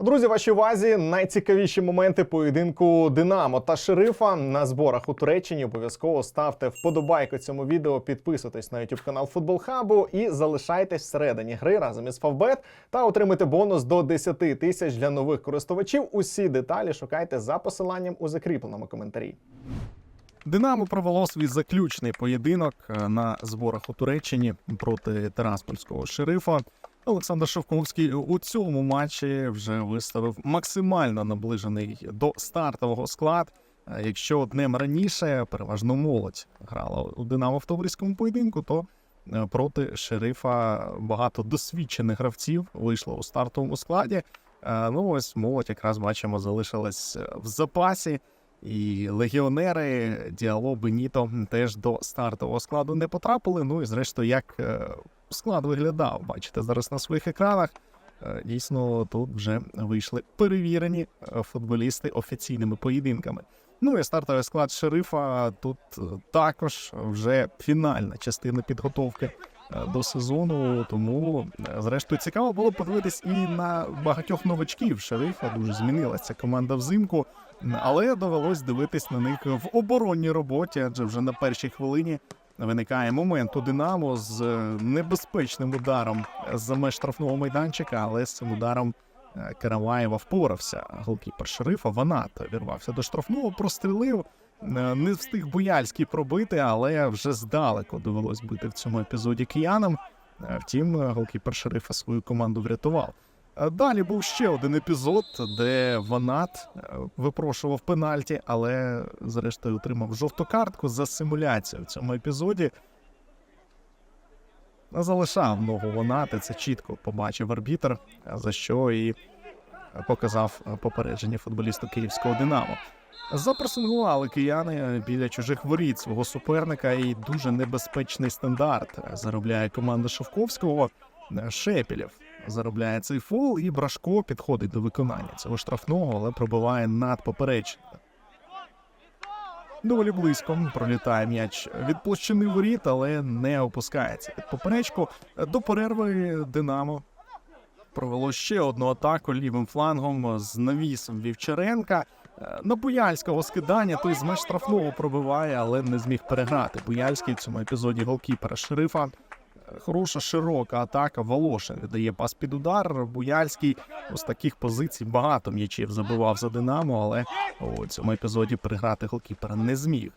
Друзі, вашій увазі найцікавіші моменти поєдинку Динамо та Шерифа на зборах у Туреччині. Обов'язково ставте вподобайку цьому відео, підписуйтесь на YouTube канал Футбол Хабу і залишайтесь всередині гри разом із Фавбет та отримайте бонус до 10 тисяч для нових користувачів. Усі деталі шукайте за посиланням у закріпленому коментарі. Динамо провело свій заключний поєдинок е, на зборах у Туреччині проти Тераспольського шерифа. Олександр Шовковський у цьому матчі вже виставив максимально наближений до стартового склад. Е, Якщо днем раніше переважно молодь грала у Динамо в товариському поєдинку, то е, проти шерифа багато досвідчених гравців вийшло у стартовому складі. Е, Ну ось молодь якраз бачимо залишилась в запасі. І легіонери Діало Беніто теж до стартового складу не потрапили. Ну і зрештою, як склад виглядав, бачите зараз на своїх екранах. Е, Дійсно, тут вже вийшли перевірені е, футболісти офіційними поєдинками. Ну і стартовий склад шерифа тут е, також вже фінальна частина підготовки до сезону. Тому, зрештою, цікаво було подивитись і на багатьох новачків шерифа. Дуже змінилася команда взимку. Але довелось дивитись на них в оборонній роботі, адже вже на першій хвилині виникає момент у Динамо з е, небезпечним ударом за меж штрафного майданчика, але з цим ударом е, Караваєва впорався. Голкіпер шерифа Ванат вірвався до штрафного, прострілив. Е, Не встиг Буяльський пробити, але вже здалеку довелось бити в цьому епізоді киянам. Втім, голкіпер шерифа свою команду врятував. Е, Далі був ще один епізод, де Ванат е, випрошував пенальті, але зрештою отримав жовту картку за симуляцію в цьому епізоді. Залишав ногу Ванати, це чітко побачив арбітр, за що і показав попередження футболісту київського Динамо. Запресингували кияни біля чужих воріт свого суперника, і дуже небезпечний стандарт заробляє команда Шовковського. Шепілєв заробляє цей фол, і Брашко підходить до виконання цього штрафного, але пробиває над поперечника. Доволі близько пролітає м'яч від площини воріт, але не опускається під поперечку. До перерви Динамо провело ще одну атаку лівим флангом з навісом Вівчаренка. На Буяльського скидання той з меж штрафного пробиває, але не зміг переграти. Буяльський в цьому епізоді голкіпера шерифа. Хороша широка атака. Волошин віддає пас під удар. Буяльський з таких позицій багато м'ячів забивав за Динамо, але у цьому епізоді переграти голкіпера не зміг.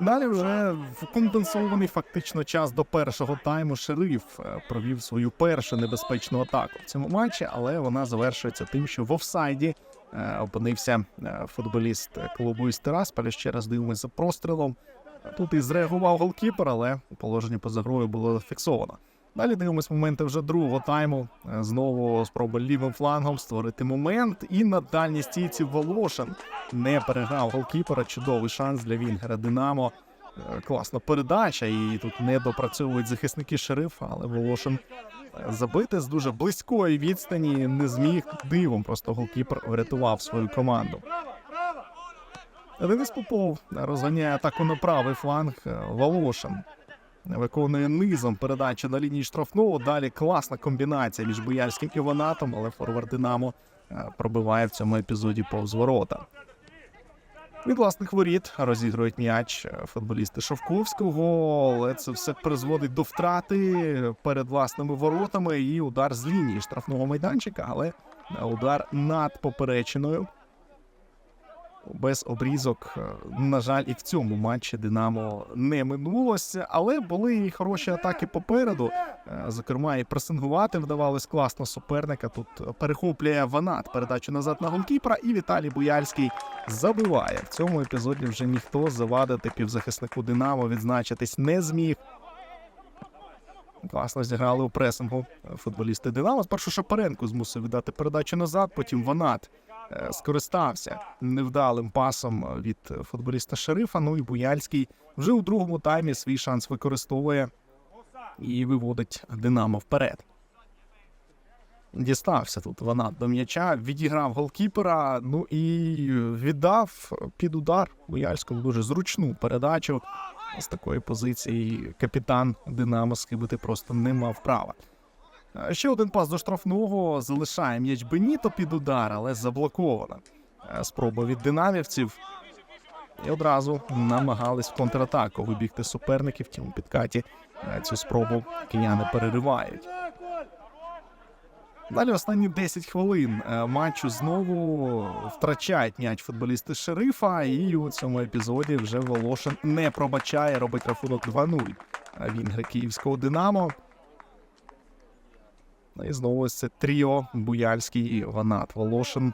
Далі вже в компенсований фактично час до першого тайму шериф е, провів свою першу небезпечну атаку в цьому матчі, але вона завершується тим, що в офсайді е, опинився е, футболіст клубу із Тирасполя. Ще раз дивимося за прострілом. Тут і зреагував голкіпер, але положення поза грою було зафіксовано. Далі дивимось моменти вже другого тайму. Е, Знову спроба лівим флангом створити момент. І на дальній стійці Волошин не переграв голкіпера. Чудовий шанс для Вінгера Динамо. Е, Класна передача, і тут не допрацьовують захисники шерифа, але Волошин е, забити з дуже близької відстані не зміг. Дивом просто голкіпер врятував свою команду. Денис Попов розганяє атаку на правий фланг. е, Волошин виконує низом передачу на лінії штрафного. Далі класна комбінація між Боярським і Ванатом, але форвард Динамо е, пробиває в цьому епізоді повз ворота. Від власних воріт розігрують м'яч е, футболісти Шовковського, але це все призводить до втрати перед власними воротами і удар з лінії штрафного майданчика, але удар над поперечиною без обрізок. е, На жаль, і в цьому матчі Динамо не минулося, але були і хороші атаки попереду. Е, Зокрема, і пресингувати вдавалось класно суперника. Тут перехоплює Ванат передачу назад на голкіпера, і Віталій Буяльський забиває. В цьому епізоді вже ніхто завадити півзахиснику Динамо відзначитись не зміг. Класно зіграли у пресингу футболісти Динамо. Спершу Шапаренко змусив віддати передачу назад, потім Ванат е, скористався невдалим пасом від футболіста Шерифа. Ну і Буяльський вже у другому таймі свій шанс використовує і виводить Динамо вперед. Дістався тут Ванат до м'яча, відіграв голкіпера, ну і віддав під удар Буяльському дуже зручну передачу. З такої позиції капітан Динамо скибити просто не мав права. Ще один пас до штрафного залишає м'яч Беніто під удар, але заблокована. Е, Спроба від динамівців. І одразу намагались в контратаку вибігти суперників. Втім, у підкаті е, цю спробу кияни переривають. Далі останні 10 хвилин е, матчу знову втрачають м'яч футболісти шерифа, і у цьому епізоді вже Волошин не пробачає, робить рахунок 2-0. Е, Він гри київського Динамо. Ну і знову це тріо Буяльський і Ванат. Волошин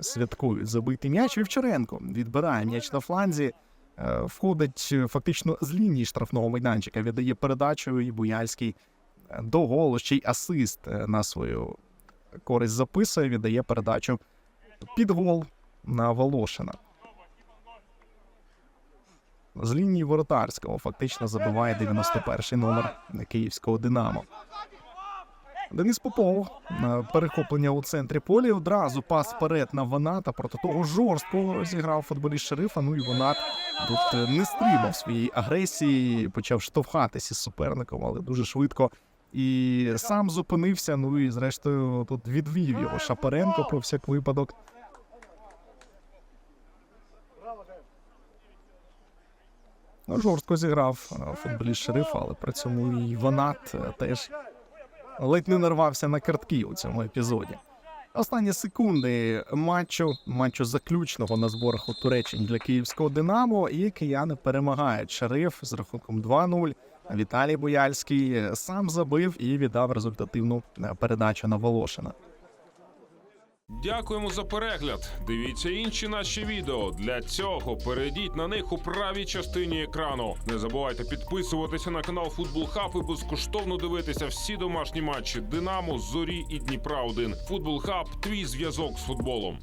святкують забитий м'яч. Вівчаренко відбирає м'яч на фланзі. е, Входить фактично з лінії штрафного майданчика, віддає передачу, і Буяльський до голу, ще й асист е, на свою користь записує, віддає передачу під гол на Волошина. З лінії воротарського фактично забиває 91-й номер київського Динамо. Денис Попов е, перехоплення у центрі полі. Одразу пас вперед на Ваната. Проти того жорстко зіграв футболіст шерифа. Ну і Ванат тут е, не стримав своєї агресії, почав штовхатися з суперником, але дуже швидко. І сам зупинився. Ну і зрештою тут відвів його Шапаренко про всяк випадок. Ну, жорстко зіграв футболіст шерифа, але при цьому і Ванат е, теж ледь не нарвався на картки у цьому епізоді. Останні секунди матчу, матчу заключного на зборах у Туреччині для київського Динамо, і кияни перемагають шериф з рахунком 2-0. Віталій Бояльський сам забив і віддав результативну е, передачу на Волошина. Дякуємо за перегляд. Дивіться інші наші відео. Для цього перейдіть на них у правій частині екрану. Не забувайте підписуватися на канал Футбол Хаб і безкоштовно дивитися всі домашні матчі Динамо, Зорі і Дніпра 1 Футбол Хаб твій зв'язок з футболом.